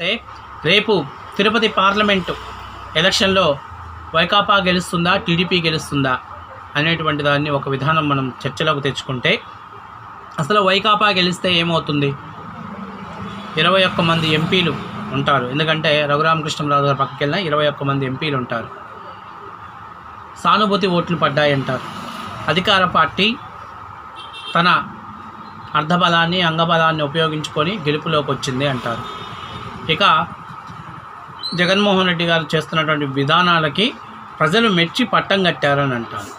అయితే రేపు తిరుపతి పార్లమెంటు ఎలక్షన్లో వైకాపా గెలుస్తుందా టీడీపీ గెలుస్తుందా అనేటువంటి దాన్ని ఒక విధానం మనం చర్చలోకి తెచ్చుకుంటే అసలు వైకాపా గెలిస్తే ఏమవుతుంది? ఇరవై ఒక్క మంది ఎంపీలు ఉంటారు. ఎందుకంటే రఘురామకృష్ణరాజు గారు పక్కకి వెళ్ళిన ఇరవై ఒక్క మంది ఎంపీలు ఉంటారు. సానుభూతి ఓట్లు పడ్డాయంటారు. అధికార పార్టీ తన అర్ధబలాన్ని అంగబలాన్ని ఉపయోగించుకొని గెలుపులోకి వచ్చింది అంటారు. ఇక జగన్మోహన్ రెడ్డి గారు చేస్తున్నటువంటి విధానాలకి ప్రజలు మెచ్చి పట్టం కట్టారని అంటారు.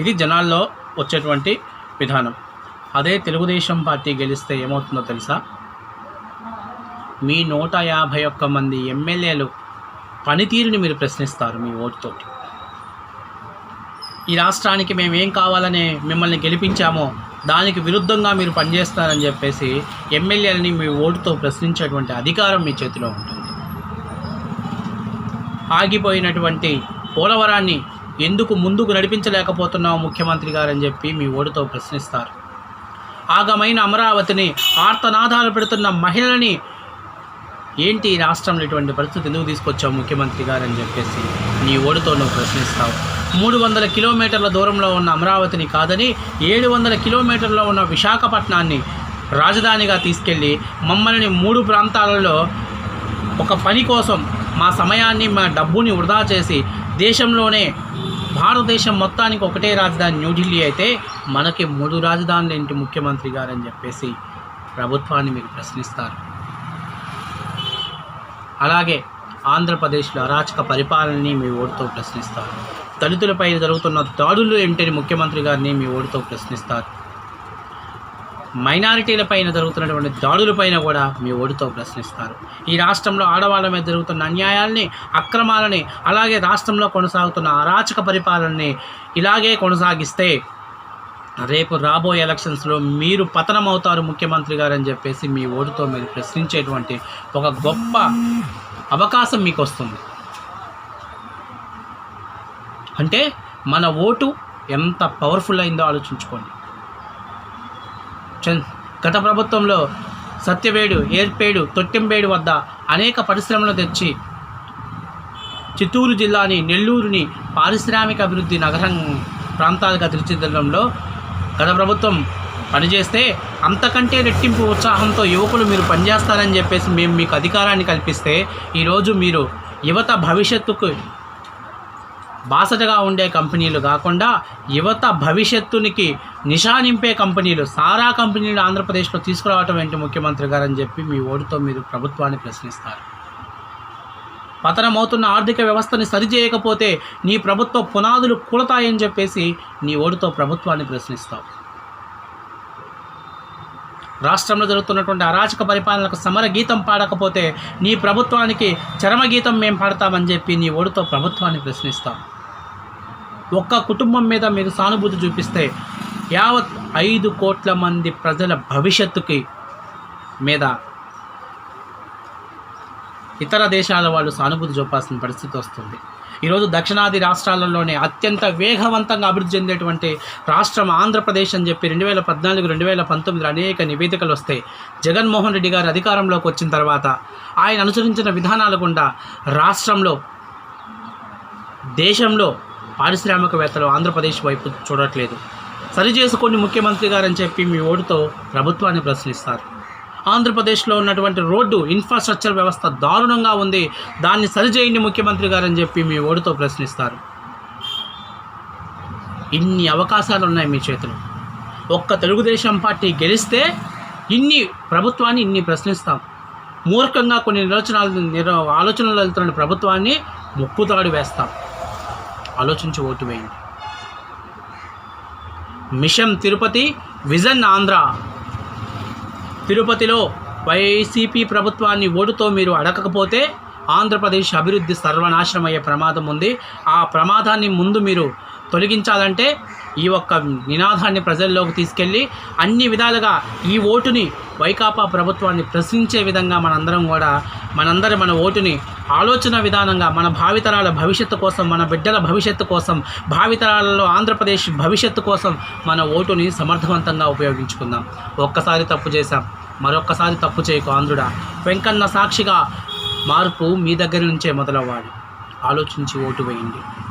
ఇది జనాల్లో వచ్చేటువంటి విధానం. అదే తెలుగుదేశం పార్టీ గెలిస్తే ఏమవుతుందో తెలుసా? మీ నూట యాభై ఒక్క మంది ఎమ్మెల్యేలు పనితీరుని మీరు ప్రశ్నిస్తారు మీ ఓటుతోటి. ఈ రాష్ట్రానికి మేము ఏం కావాలని మిమ్మల్ని గెలిపించామో దానికి విరుద్ధంగా మీరు పనిచేస్తారని చెప్పేసి ఎమ్మెల్యేలని మీ ఓటుతో ప్రశ్నించేటువంటి అధికారం మీ చేతిలో ఉంటుంది. ఆగిపోయినటువంటి పోలవరాన్ని ఎందుకు ముందుకు నడిపించలేకపోతున్నావు ముఖ్యమంత్రి గారని చెప్పి మీ ఓటుతో ప్రశ్నిస్తారు. ఆగమైన అమరావతిని ఆర్తనాదాలు పెడుతున్న మహిళలని ఏంటి ఈ రాష్ట్రంలో ఇటువంటి పరిస్థితి ఎందుకు తీసుకొచ్చావు ముఖ్యమంత్రి గారు అని చెప్పేసి నీ ఓడితో నువ్వు ప్రశ్నిస్తావు. మూడు వందల కిలోమీటర్ల దూరంలో ఉన్న అమరావతిని కాదని ఏడు వందల కిలోమీటర్లో ఉన్న విశాఖపట్నాన్ని రాజధానిగా తీసుకెళ్ళి మమ్మల్ని మూడు ప్రాంతాలలో ఒక పని కోసం మా సమయాన్ని మా డబ్బుని వృధా చేసి దేశంలోనే భారతదేశం మొత్తానికి ఒకటే రాజధాని న్యూఢిల్లీ అయితే మనకి మూడు రాజధానులు ఏంటి ముఖ్యమంత్రి గారని చెప్పేసి ప్రభుత్వాన్ని మీరు ప్రశ్నిస్తారు. అలాగే ఆంధ్రప్రదేశ్లో అరాచక పరిపాలనని మీ ఓటుతో ప్రశ్నిస్తారు. దళితులపై జరుగుతున్న దాడులు ఏమిటని ముఖ్యమంత్రి గారిని మీ ఓటుతో ప్రశ్నిస్తారు. మైనారిటీలపైన జరుగుతున్నటువంటి దాడులపైన కూడా మీ ఓటుతో ప్రశ్నిస్తారు. ఈ రాష్ట్రంలో ఆడవాళ్ళ మీద జరుగుతున్న అన్యాయాల్ని అక్రమాలని అలాగే రాష్ట్రంలో కొనసాగుతున్న అరాచక పరిపాలనని ఇలాగే కొనసాగిస్తే రేపు రాబోయే ఎలక్షన్స్లో మీరు పతనం అవుతారు ముఖ్యమంత్రి గారు అని చెప్పేసి మీ ఓటుతో మీరు ప్రశ్నించేటువంటి ఒక గొప్ప అవకాశం మీకు వస్తుంది అంటే మన ఓటు ఎంత పవర్ఫుల్ అయిందో ఆలోచించుకోండి. గత ప్రభుత్వంలో సత్యవేడు ఏర్పేడు తొట్టెంబేడు వద్ద అనేక పరిశ్రమలు తెచ్చి చిత్తూరు జిల్లాని నెల్లూరుని పారిశ్రామిక అభివృద్ధి నగరం ప్రాంతాలుగా తీర్చిదిద్దడంలో గత ప్రభుత్వం పనిచేస్తే అంతకంటే రెట్టింపు ఉత్సాహంతో యువకులు మీరు పనిచేస్తారని చెప్పేసి మేము మీకు అధికారాన్ని కల్పిస్తే ఈరోజు మీరు యువత భవిష్యత్తుకు బాసటగా ఉండే కంపెనీలు కాకుండా యువత భవిష్యత్తునికి నిషా నింపే కంపెనీలు సారా కంపెనీలు ఆంధ్రప్రదేశ్లో తీసుకురావటం ఏంటి ముఖ్యమంత్రి గారని చెప్పి మీ ఓటుతో మీరు ప్రభుత్వాన్ని ప్రశ్నిస్తారు. పతనమవుతున్న ఆర్థిక వ్యవస్థని సరిచేయకపోతే నీ ప్రభుత్వ పునాదులు కూలతాయని చెప్పేసి నీ ఓటుతో ప్రభుత్వాన్ని ప్రశ్నిస్తావు. రాష్ట్రంలో జరుగుతున్నటువంటి అరాచక పరిపాలనకు సమర గీతం పాడకపోతే నీ ప్రభుత్వానికి చరమగీతం మేము పాడతామని చెప్పి నీ ఓటుతో ప్రభుత్వాన్ని ప్రశ్నిస్తాం. ఒక్క కుటుంబం మీద మీరు సానుభూతి చూపిస్తే యావత్ ఐదు కోట్ల మంది ప్రజల భవిష్యత్తుకి మీద ఇతర దేశాల వాళ్ళు సానుభూతి చూపాల్సిన పరిస్థితి వస్తుంది. ఈరోజు దక్షిణాది రాష్ట్రాలలోనే అత్యంత వేగవంతంగా అభివృద్ధి చెందేటువంటి రాష్ట్రం ఆంధ్రప్రదేశ్ అని చెప్పి రెండు వేల పద్నాలుగు రెండు వేల పంతొమ్మిదిలో అనేక నివేదికలు వస్తాయి. జగన్మోహన్ రెడ్డి గారు అధికారంలోకి వచ్చిన తర్వాత ఆయన అనుసరించిన విధానాల గుండా రాష్ట్రంలో దేశంలో పారిశ్రామికవేత్తలు ఆంధ్రప్రదేశ్ వైపు చూడట్లేదు. సరి ముఖ్యమంత్రి గారని చెప్పి మీ ఓటుతో ప్రభుత్వాన్ని ప్రశ్నిస్తారు. ఆంధ్రప్రదేశ్లో ఉన్నటువంటి రోడ్డు ఇన్ఫ్రాస్ట్రక్చర్ వ్యవస్థ దారుణంగా ఉంది. దాన్ని సరిచేయండి ముఖ్యమంత్రి గారు అని చెప్పి మీ ఓటుతో ప్రశ్నిస్తారు. ఇన్ని అవకాశాలు ఉన్నాయి మీ చేతిలో. ఒక్క తెలుగుదేశం పార్టీ గెలిస్తే ఇన్ని ప్రభుత్వాన్ని ఇన్ని ప్రశ్నిస్తాం. మూర్ఖంగా కొన్ని నిర్వచనాలు నిర ఆలోచనలు వెళ్తున్న ప్రభుత్వాన్ని ముప్పుతాడు వేస్తాం. ఆలోచించి ఓటు వేయండి. Mission Tirupati vision Andhra. తిరుపతిలో వైసీపీ ప్రభుత్వాన్ని ఓటుతో మీరు అడగకపోతే ఆంధ్రప్రదేశ్ అభివృద్ధి సర్వనాశనమయ్యే ప్రమాదం ఉంది. ఆ ప్రమాదాన్ని ముందు మీరు తొలగించాలంటే ఈ ఒక్క నినాదాన్ని ప్రజల్లోకి తీసుకెళ్ళి అన్ని విధాలుగా ఈ ఓటుని వైకాపా ప్రభుత్వాన్ని ప్రశ్నించే విధంగా మనందరం కూడా మనందరి మన ఓటుని ఆలోచన విధానంగా మన భావితరాల భవిష్యత్తు కోసం మన బిడ్డల భవిష్యత్తు కోసం భావితరాలలో ఆంధ్రప్రదేశ్ భవిష్యత్తు కోసం మన ఓటుని సమర్థవంతంగా ఉపయోగించుకుందాం. ఒక్కసారి తప్పు చేశాం. మరొక్కసారి తప్పు చేయకు ఆంధ్రుడా. వెంకన్న సాక్షిగా మార్పు మీ దగ్గర నుంచే మొదలవ్వాలి. ఆలోచించి ఓటు వేయండి.